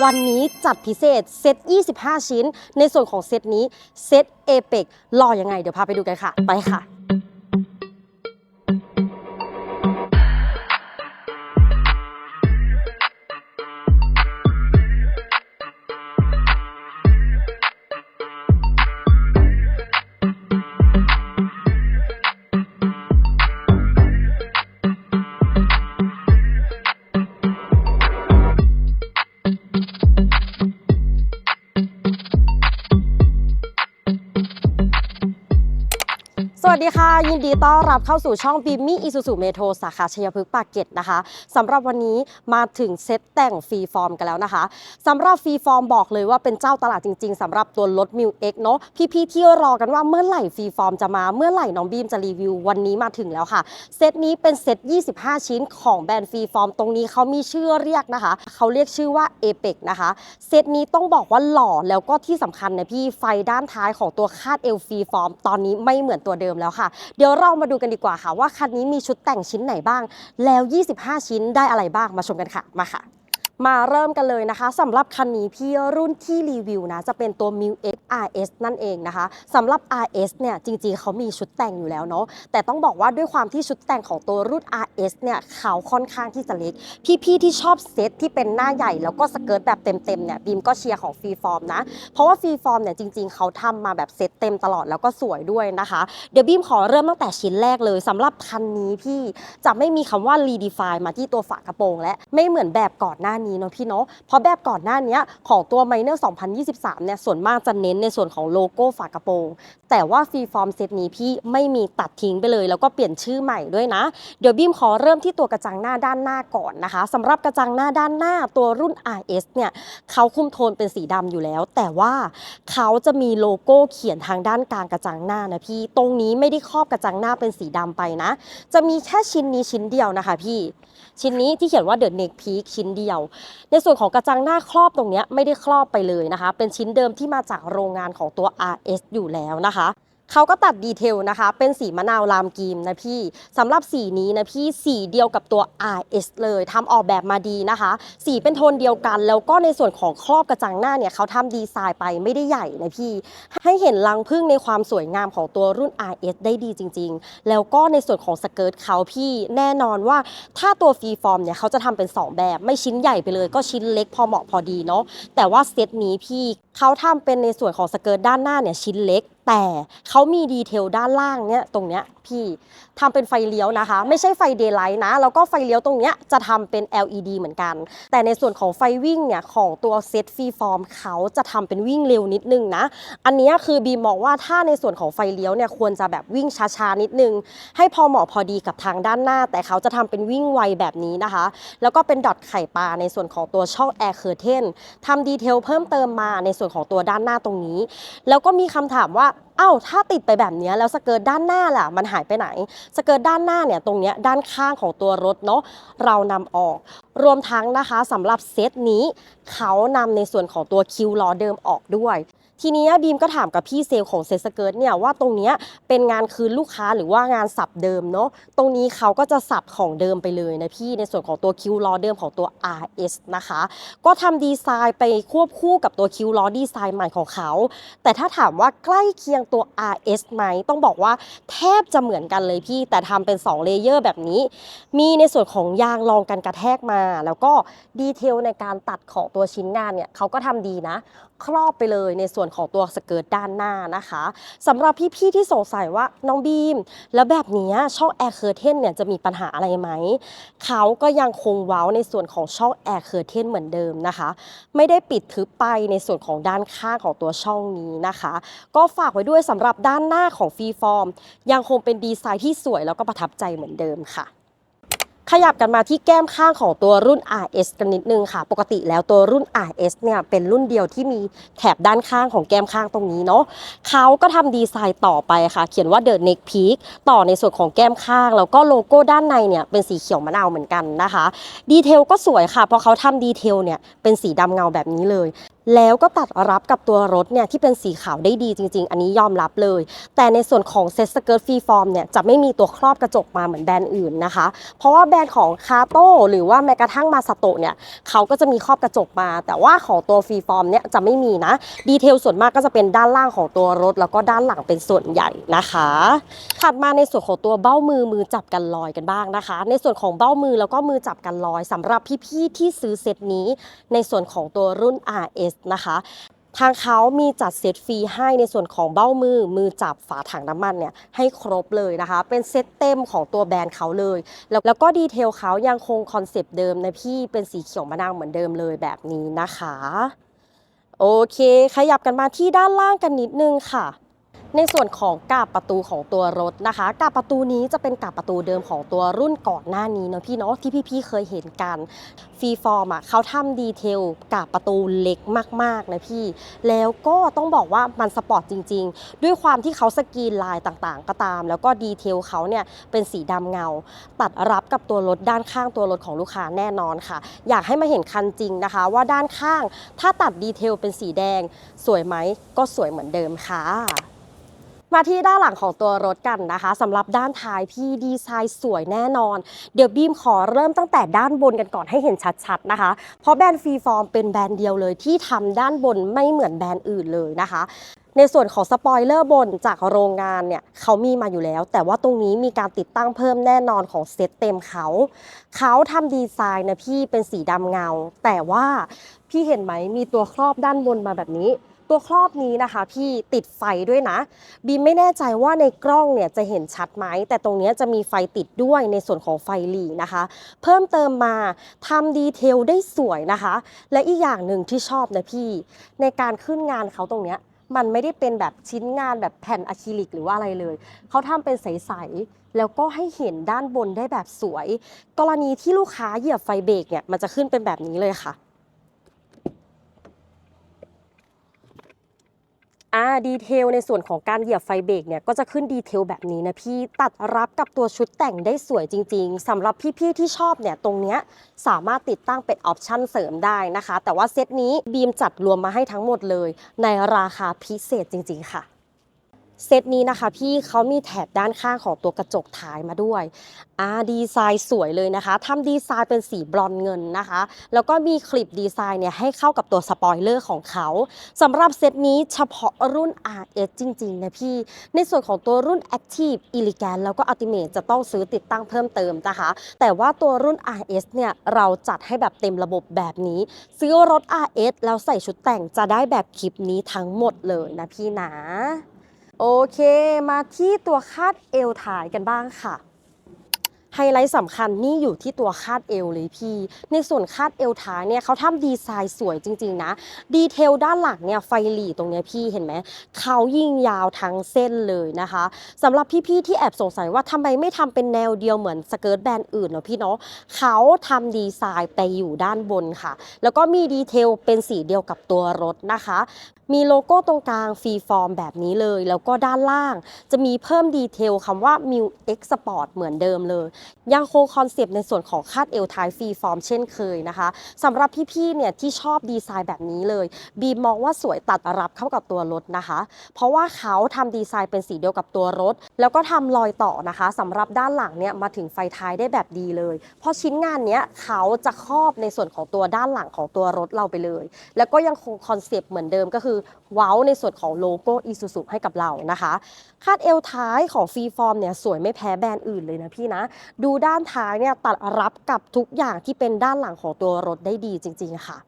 วันนี้จัดพิเศษเซต 25 ชิ้น ในส่วนของเซตนี้เซตเอเปกหล่อยังไง เดี๋ยวพาไปดูกันค่ะ ไปค่ะ ดีค่ะ ยินดีต้อนรับเข้าสู่ช่องบิมมี่อิซูซูเมโทรสาขาชัยพฤกษ์ปากเกร็ดนะคะสำหรับวันนี้มาถึงเซตแต่งฟรีฟอร์มกันแล้วนะคะสำหรับฟรีฟอร์มบอกเลยว่าเป็นเจ้าตลาดจริง ๆสำหรับตัวรถมิวเอ็กเนาะพี่ๆที่รอกันว่าเมื่อไหร่ฟรีฟอร์มจะมาเมื่อไหร่น้องบีมจะรีวิววันนี้มาถึงแล้วค่ะ เซตนี้เป็นเซต 25 ชิ้นของแบรนด์ฟรีฟอร์มตรงนี้เขามีชื่อเรียกนะคะเขาเรียกชื่อว่าเอเปกนะคะเซตนี้ต้องบอกว่าหล่อแล้วก็ที่สำคัญนะพี่ไฟด้านท้ายของตัวคาดเอลฟรีฟอร์มตอนนี้ไม่เหมือนตัวเดิมแล้วค่ะ เดี๋ยวเรามาดูกันดีกว่าค่ะ ว่าคันนี้มีชุดแต่งชิ้นไหนบ้าง แล้ว 25 ชิ้นได้อะไรบ้างมาชมกันค่ะมาค่ะ มาเริ่มกันเลยนะคะสำหรับคันนี้พี่รุ่นที่รีวิวนะจะเป็นตัว m i X RS นั่นเองนะคะสำหรับ RS เนี่ยจริงๆเขามีชุดแต่งอยู่แล้วเนาะแต่ต้องบอกว่าด้วยความที่ชุดแต่งของตัวรุ่น RS เนี่ยเขาค่อนข้างที่จะเล็ก พี่ๆที่ชอบเซตที่เป็นหน้าใหญ่แล้วก็สเกิร์ตแบบเต็มๆเนี่ยบีมก็เชียร์ของฟรีฟอร์มนะ เพราะว่าฟรีฟอร์มเนี่ยจริงๆเขาทำมาแบบเซตเต็มตลอดแล้วก็สวยด้วยนะคะ เดี๋ยวบีมขอเริ่มตั้งแต่ชิ้นแรกเลยสำหรับคันนี้พี่จะไม่มีคำว่า redefine มาที่ตัวฝากระโปรงและไม่เหมือนแบบก่อนหน้านี้เนาะพี่เนาะเพราะแบบก่อนหน้านี้ของตัว Miner 2023 เนี่ยส่วนมากจะเน้นในส่วนของโลโก้ฝากระโปรง แต่ว่าฟรีฟอร์มเซตนี้พี่ไม่มีตัดทิ้งไปเลย แล้วก็เปลี่ยนชื่อใหม่ด้วยนะ เดี๋ยวบีมขอเริ่มที่ตัวกระจังหน้าด้านหน้าก่อนนะคะสำหรับกระจังหน้าด้านหน้าตัวรุ่น RS เนี่ยเขาคุมโทนเป็นสีดำอยู่แล้ว แต่ว่าเขาจะมีโลโก้เขียนทางด้านกลางกระจังหน้านะพี่ตรงนี้ไม่ได้ครอบกระจังหน้าเป็นสีดำไปนะ จะมีแค่ชิ้นนี้ชิ้นเดียวนะคะพี่ ชิ้นนี้ที่เขียนว่า The Neck Peak ชิ้นเดียว ในส่วนของกระจังหน้าครอบตรงนี้ไม่ได้ครอบไปเลยนะคะ เป็นชิ้นเดิมที่มาจากโรงงานของตัว RS อยู่แล้วนะคะ เขาก็ตัดดีเทลนะคะ เป็นสีมะนาวรามกีมนะพี่สำหรับสีนี้นะพี่สีเดียวกับตัว RS เลยทำออกแบบมาดีนะคะ สีเป็นโทนเดียวกัน แล้วก็ในส่วนของครอบกระจังหน้าเนี่ยเขาทำดีไซน์ไปไม่ได้ใหญ่นะพี่ ให้เห็นรังพึ่งในความสวยงามของตัวรุ่น RS ได้ดีจริง ๆ แล้วก็ในส่วนของสเกิร์ตเขาพี่แน่นอนว่าถ้าตัวฟรีฟอร์มเนี่ยเขาจะทำเป็น 2 แบบไม่ชิ้นใหญ่ไปเลย ก็ชิ้นเล็กพอเหมาะพอดีเนาะแต่ว่าเซตนี้พี่เขาทำเป็นในส่วนของสเกิร์ตด้านหน้าเนี่ยชิ้นเล็กแต่เขามีดีเทลด้านล่างเนี่ยตรงเนี้ยพี่ทำเป็นไฟเลี้ยวนะคะ ไม่ใช่ไฟเดย์ไลท์นะ แล้วก็ไฟเลี้ยวตรงเนี้ยจะทำเป็น LED เหมือนกัน แต่ในส่วนของไฟวิ่งเนี่ยของตัวเซตฟรีฟอร์มเขาจะทำเป็นวิ่งเร็วนิดนึงนะ อันนี้คือบีมมองว่าถ้าในส่วนของไฟเลี้ยวเนี่ยควรจะแบบวิ่งช้าๆนิดนึง ให้พอเหมาะพอดีกับทางด้านหน้า แต่เขาจะทำเป็นวิ่งไวแบบนี้นะคะ แล้วก็เป็นดอทไข่ปลาในส่วนของตัวช่องแอร์เคอร์เทนทำดีเทลเพิ่มเติมมาในส่วนของตัวด้านหน้าตรงนี้ แล้วก็มีคำถามว่าอ้าถ้าติดไปแบบนี้แล้วสเกิร์ตด้านหน้าล่ะ มันหายไปไหน สเกิร์ตด้านหน้าเนี่ยตรงเนี้ยด้านข้างของตัวรถเนาะเรานำออก รวมทั้งนะคะสำหรับเซตนี้เขานำในส่วนของตัวคิวล้อเดิมออกด้วย ทีนี้บีมก็ถามกับพี่เซลของเซสเกิร์ตเนี่ยว่าตรงเนี้ยเป็นงานคืนลูกค้าหรือว่างานสับเดิมเนาะตรงนี้เขาก็จะสับของเดิมไปเลยนะพี่ในส่วนของตัวคิวล้อเดิมของตัว RS นะคะ ก็ทำดีไซน์ไปควบคู่กับตัวคิวล้อดีไซน์ใหม่ของเขา แต่ถ้าถามว่าใกล้เคียงตัว RS ไหมต้องบอกว่าแทบจะเหมือนกันเลยพี่ แต่ทำเป็น2เลเยอร์แบบนี้ มีในส่วนของยางรองกันกระแทกมา แล้วก็ดีเทลในการตัดของตัวชิ้นงานเนี่ยเขาก็ทำดีนะ ครอบไปเลยในส่วนของตัวสเกิร์ตด้านหน้านะคะสำหรับพี่ๆที่สงสัยว่าน้องบีม แล้วแบบนี้ช่องแอร์เคอร์เทนเนี่ยจะมีปัญหาอะไรไหมเขาก็ยังคงเว้าในส่วนของช่องแอร์เคอร์เทนเหมือนเดิมนะคะ ไม่ได้ปิดทึบไปในส่วนของด้านข้างของตัวช่องนี้นะคะ ก็ฝากไว้ด้วยสำหรับด้านหน้าของฟรีฟอร์มยังคงเป็นดีไซน์ที่สวยแล้วก็ประทับใจเหมือนเดิมค่ะ ขยับกันมาที่แก้มข้างของตัวรุ่น RS กันนิดนึงค่ะ ปกติแล้วตัวรุ่น RS เนี่ยเป็นรุ่นเดียวที่มีแถบด้านข้างของแก้มข้างตรงนี้เนาะเขาก็ทำดีไซน์ต่อไปค่ะ เขียนว่า The Neck Peak ต่อในส่วนของแก้มข้าง แล้วก็โลโก้ด้านในเนี่ยเป็นสีเขียวมะนาวเหมือนกันนะคะ ดีเทลก็สวยค่ะเพราะเขาทำดีเทลเนี่ยเป็นสีดำเงาแบบนี้เลย แล้วก็ตัดรับกับตัวรถเนี่ยที่เป็นสีขาวได้ดีจริง ๆ อันนี้ยอมรับเลย แต่ในส่วนของเซ็ตสเกิร์ตฟรีฟอร์มเนี่ยจะไม่มีตัวครอบกระจกมาเหมือนแบรนด์อื่นนะคะ เพราะว่าแบรนด์ของคาโต้หรือว่าแม้กระทั่งมาสโตเนี่ยเขาก็จะมีครอบกระจกมา แต่ว่าของตัวฟรีฟอร์มเนี่ยจะไม่มีนะ ดีเทลส่วนมากก็จะเป็นด้านล่างของตัวรถ แล้วก็ด้านหลังเป็นส่วนใหญ่นะคะ ถัดมาในส่วนของตัวเบ้ามือมือจับกันลอยกันบ้างนะคะ ในส่วนของเบ้ามือแล้วก็มือจับกันลอยสำหรับพี่ๆที่ซื้อเซตนี้ ในส่วนของตัวรุ่น RS นะคะทางเขามีจัดเซตฟรีให้ในส่วนของเบ้ามือ มือจับฝาถังน้ำมันเนี่ยให้ครบเลยนะคะ เป็นเซตเต็มของตัวแบรนด์เขาเลย แล้วแล้วก็ดีเทลเขายังคงคอนเซปต์เดิมนะพี่เป็นสีเขียวมะนาวเหมือนเดิมเลยแบบนี้นะคะ โอเค ขยับกันมาที่ด้านล่างกันนิดนึงค่ะ ในส่วนของกาบประตูของตัวรถนะคะ กาบประตูนี้จะเป็นกาบประตูเดิมของตัวรุ่นก่อนหน้านี้เนาะพี่เนาะที่พี่ๆเคยเห็นกันฟรีฟอร์มอะเขาทำดีเทลกาบประตูเล็กมากๆนะพี่ แล้วก็ต้องบอกว่ามันสปอร์ตจริง ๆ ด้วยความที่เขาสกรีนลายต่างๆ ก็ตาม แล้วก็ดีเทลเขาเนี่ยเป็นสีดำเงา ตัดรับกับตัวรถด้านข้างตัวรถของลูกค้าแน่นอนค่ะ อยากให้มาเห็นคันจริงนะคะ ว่าด้านข้างถ้าตัดดีเทลเป็นสีแดง สวยไหมก็สวยเหมือนเดิมค่ะ มาที่ด้านหลังของตัวรถกันนะคะสำหรับด้านท้ายพี่ดีไซน์สวยแน่นอน เดี๋ยวบีมขอเริ่มตั้งแต่ด้านบนกันก่อนให้เห็นชัดๆนะคะ เพราะแบรนด์ฟรีฟอร์มเป็นแบรนด์เดียวเลยที่ทำด้านบนไม่เหมือนแบรนด์อื่นเลยนะคะในส่วนของสปอยเลอร์บนจากโรงงานเนี่ยเขามีมาอยู่แล้ว แต่ว่าตรงนี้มีการติดตั้งเพิ่มแน่นอนของเซตเต็มเขา เขาทำดีไซน์นะพี่เป็นสีดำเงา แต่ว่าพี่เห็นไหมมีตัวครอบด้านบนมาแบบนี้ ตัวครอบนี้นะคะพี่ติดไฟด้วยนะ บีมไม่แน่ใจว่าในกล้องเนี่ยจะเห็นชัดไหม แต่ตรงนี้จะมีไฟติดด้วยในส่วนของไฟหลีนะคะ เพิ่มเติมมาทำดีเทลได้สวยนะคะ และอีกอย่างหนึ่งที่ชอบนะพี่ ในการขึ้นงานเขาตรงเนี้ยมันไม่ได้เป็นแบบชิ้นงานแบบแผ่นอะคริลิกหรือว่าอะไรเลย เขาทำเป็นใส ๆ แล้วก็ให้เห็นด้านบนได้แบบสวย กรณีที่ลูกค้าเหยียบไฟเบรกเนี่ยมันจะขึ้นเป็นแบบนี้เลยค่ะ อ่าดีเทลในส่วนของการเหยียบไฟเบรกเนี่ยก็จะขึ้นดีเทลแบบนี้นะพี่ตัดรับกับตัวชุดแต่งได้สวยจริง ๆสำหรับพี่ๆที่ชอบเนี่ยตรงเนี้ยสามารถติดตั้งเป็นออปชั่นเสริมได้นะคะ แต่ว่าเซตนี้บีมจัดรวมมาให้ทั้งหมดเลย ในราคาพิเศษจริง ๆ ค่ะ เซตนี้นะคะพี่เขามีแถบด้านข้างของตัวกระจกท้ายมาด้วยอ่าดีไซน์สวยเลยนะคะทำดีไซน์เป็นสีบรอนเงินนะคะ แล้วก็มีคลิปดีไซน์เนี่ยให้เข้ากับตัวสปอยเลอร์ของเขาสำหรับเซตนี้เฉพาะรุ่น RS จริงๆนะพี่ ในส่วนของตัวรุ่น Active Elegant แล้วก็ Ultimate จะต้องซื้อติดตั้งเพิ่มเติมนะคะ แต่ว่าตัวรุ่น RS เนี่ยเราจัดให้แบบเต็มระบบแบบนี้ ซื้อรถ RS แล้วใส่ชุดแต่งจะได้แบบคลิปนี้ทั้งหมดเลยนะพี่นะ โอเค มาที่ตัวคาดเอวถ่ายกันบ้างค่ะ ไฮไลท์สำคัญนี่อยู่ที่ตัวคาดเอวเลยพี่ ในส่วนคาดเอวท้ายเนี่ยเขาทำดีไซน์สวยจริงๆนะ ดีเทลด้านหลังเนี่ยไฟหลีตรงเนี้ยพี่เห็นไหมเขายิ่งยาวทั้งเส้นเลยนะคะสำหรับพี่ๆที่แอบสงสัยว่าทำไมไม่ทำเป็นแนวเดียวเหมือนสเกิร์ตแบรนด์อื่นเนาะพี่เนาะเขาทำดีไซน์ไปอยู่ด้านบนค่ะ แล้วก็มีดีเทลเป็นสีเดียวกับตัวรถนะคะ มีโลโก้ตรงกลางฟรีฟอร์มแบบนี้เลย แล้วก็ด้านล่างจะมีเพิ่มดีเทลคำว่า m u X Sport เหมือนเดิมเลยยังคงคอนเซปต์ในส่วนของคาดเอวท้ายฟรีฟอร์มเช่นเคยนะคะสำหรับพี่ๆเนี่ยที่ชอบดีไซน์แบบนี้เลย บีมมองว่าสวยตัดรับเข้ากับตัวรถนะคะ เพราะว่าเขาทำดีไซน์เป็นสีเดียวกับตัวรถ แล้วก็ทำรอยต่อนะคะสำหรับด้านหลังเนี่ยมาถึงไฟท้ายได้แบบดีเลย เพราะชิ้นงานเนี้ยเขาจะครอบในส่วนของตัวด้านหลังของตัวรถเราไปเลย แล้วก็ยังคงคอนเซปต์เหมือนเดิมก็คือเว้าในส่วนของโลโก้อีซูซูให้กับเรานะคะ คาดเอวท้ายของฟรีฟอร์มเนี่ยสวยไม่แพ้แบรนด์อื่นเลยนะพี่นะดูด้านท้ายเนี่ยตัดรับกับทุกอย่างที่เป็นด้านหลังของตัวรถได้ดีจริง ๆ ค่ะ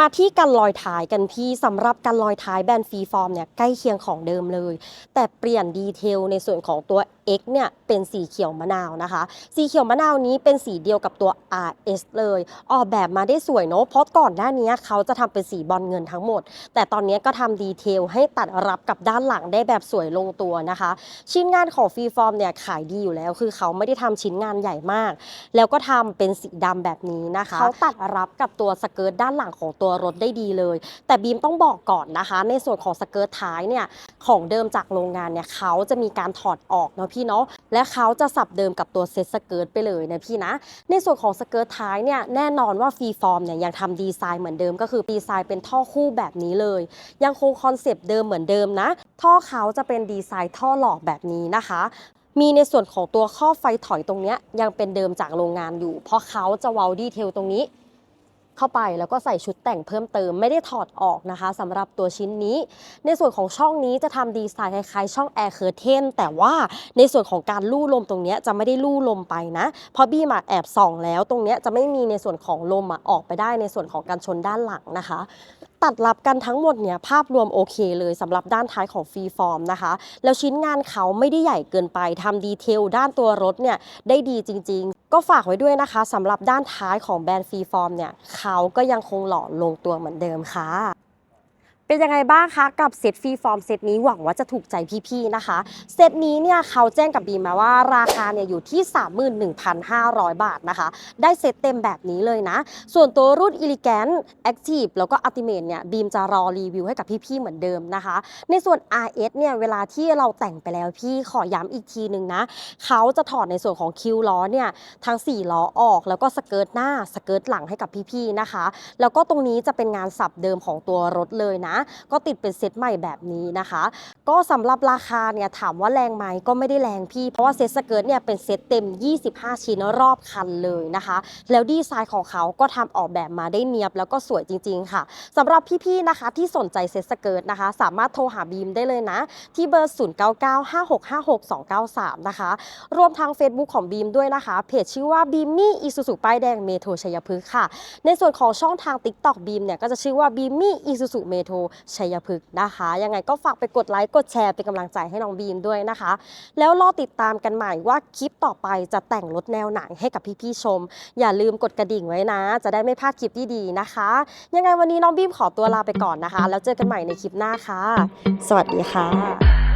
มาที่กันลอยท้ายกันพี่สำหรับกันลอยท้ายแบรนด์ฟรีฟอร์มเนี่ยใกล้เคียงของเดิมเลย แต่เปลี่ยนดีเทลในส่วนของตัว X เนี่ยเป็นสีเขียวมะนาวนะคะ สีเขียวมะนาวนี้เป็นสีเดียวกับตัว RS เลย ออกแบบมาได้สวยเนาะเพราะก่อนหน้านี้เขาจะทำเป็นสีบอลเงินทั้งหมด แต่ตอนนี้ก็ทำดีเทลให้ตัดรับกับด้านหลังได้แบบสวยลงตัวนะคะ ชิ้นงานของฟรีฟอร์มเนี่ยขายดีอยู่แล้ว คือเขาไม่ได้ทำชิ้นงานใหญ่มาก แล้วก็ทำเป็นสีดำแบบนี้นะคะเขาตัดรับกับตัวสเกิร์ตด้านหลังของตัวตัวรถได้ดีเลย แต่บีมต้องบอกก่อนนะคะ ในส่วนของสเกิร์ตท้ายเนี่ยของเดิมจากโรงงานเนี่ยเขาจะมีการถอดออกเนาะพี่เนาะและเขาจะสับเดิมกับตัวเซ็ตสเกิร์ตไปเลยนะพี่นะ ในส่วนของสเกิร์ตท้ายเนี่ยแน่นอนว่าฟรีฟอร์มเนี่ยยังทำดีไซน์เหมือนเดิมก็คือดีไซน์เป็นท่อคู่แบบนี้เลย ยังคงคอนเซปต์เดิมเหมือนเดิมนะ ท่อเขาจะเป็นดีไซน์ท่อหลอกแบบนี้นะคะมีในส่วนของตัวข้อไฟถอยตรงเนี้ยยังเป็นเดิมจากโรงงานอยู่ เพราะเขาจะเว้าดีเทลตรงนี้ เข้าไปแล้วก็ใส่ชุดแต่งเพิ่มเติมไม่ได้ถอดออกนะคะสำหรับตัวชิ้นนี้ ในส่วนของช่องนี้จะทำดีไซน์คล้ายๆ ช่องแอร์เคอร์เทนแต่ว่าในส่วนของการลู่ลมตรงนี้จะไม่ได้ลู่ลมไปนะเพราะบี้มาแอบส่องแล้วตรงนี้จะไม่มีในส่วนของลมอออกไปได้ในส่วนของการชนด้านหลังนะคะ ตัดรับกันทั้งหมดเนี่ยภาพรวมโอเคเลยสำหรับด้านท้ายของฟรีฟอร์มนะคะ แล้วชิ้นงานเขาไม่ได้ใหญ่เกินไปทำดีเทลด้านตัวรถเนี่ยได้ดีจริงๆ ก็ฝากไว้ด้วยนะคะสำหรับด้านท้ายของแบรนด์ฟรีฟอร์มเนี่ยเขาก็ยังคงหล่อลงตัวเหมือนเดิมค่ะ เป็นยังไงบ้างคะกับเซตฟรีฟอร์มเซตนี้หวังว่าจะถูกใจพี่ๆนะคะ เซตนี้เนี่ยเขาแจ้งกับบีมมาว่าราคาเนี่ยอยู่ที่ 31,500 บาทนะคะ ได้เซตเต็มแบบนี้เลยนะ ส่วนตัวรุ่น Elegant Active แล้วก็ Ultimate เนี่ยบีมจะรอรีวิวให้กับพี่ๆเหมือนเดิมนะคะ ในส่วน RS เนี่ยเวลาที่เราแต่งไปแล้วพี่ขอย้ำอีกทีหนึ่งนะ เขาจะถอดในส่วนของคิวล้อเนี่ยทั้ง 4 ล้อออก แล้วก็สเกิร์ตหน้าสเกิร์ตหลังให้กับพี่ๆนะคะ แล้วก็ตรงนี้จะเป็นงานสับเดิมของตัวรถเลยนะก็ติดเป็นเซตใหม่แบบนี้นะคะ ก็สำหรับราคาเนี่ยถามว่าแรงไหมก็ไม่ได้แรงพี่ เพราะว่าเซ็ตสเกิร์ตเนี่ยเป็นเซ็ตเต็ม 25 ชิ้นรอบคันเลยนะคะ แล้วดีไซน์ของเขาก็ทำออกแบบมาได้เนียบแล้วก็สวยจริง ๆ ค่ะสำหรับพี่ๆนะคะที่สนใจเซ็ตสเกิร์ตนะคะ สามารถโทรหาบีมได้เลยนะ ที่เบอร์ 0995656293 นะคะ รวมทาง Facebook ของบีมด้วยนะคะเพจชื่อว่าบีมมี่อีซูซูป้ายแดงเมโทรชัยพฤกษ์ค่ะ ในส่วนของช่องทาง TikTok บีมเนี่ยก็จะชื่อว่าบีมมี่อีซูซูเมโทรชัยพฤกษ์นะคะยังไงก็ฝากไปกดไลค์กดแชร์เป็นกำลังใจให้น้องบีมด้วยนะคะ แล้วรอติดตามกันใหม่ว่าคลิปต่อไปจะแต่งรถแนวไหนให้กับพี่ๆชม อย่าลืมกดกระดิ่งไว้นะ จะได้ไม่พลาดคลิปดีๆนะคะ ยังไงวันนี้น้องบีมขอตัวลาไปก่อนนะคะ แล้วเจอกันใหม่ในคลิปหน้าค่ะ สวัสดีค่ะ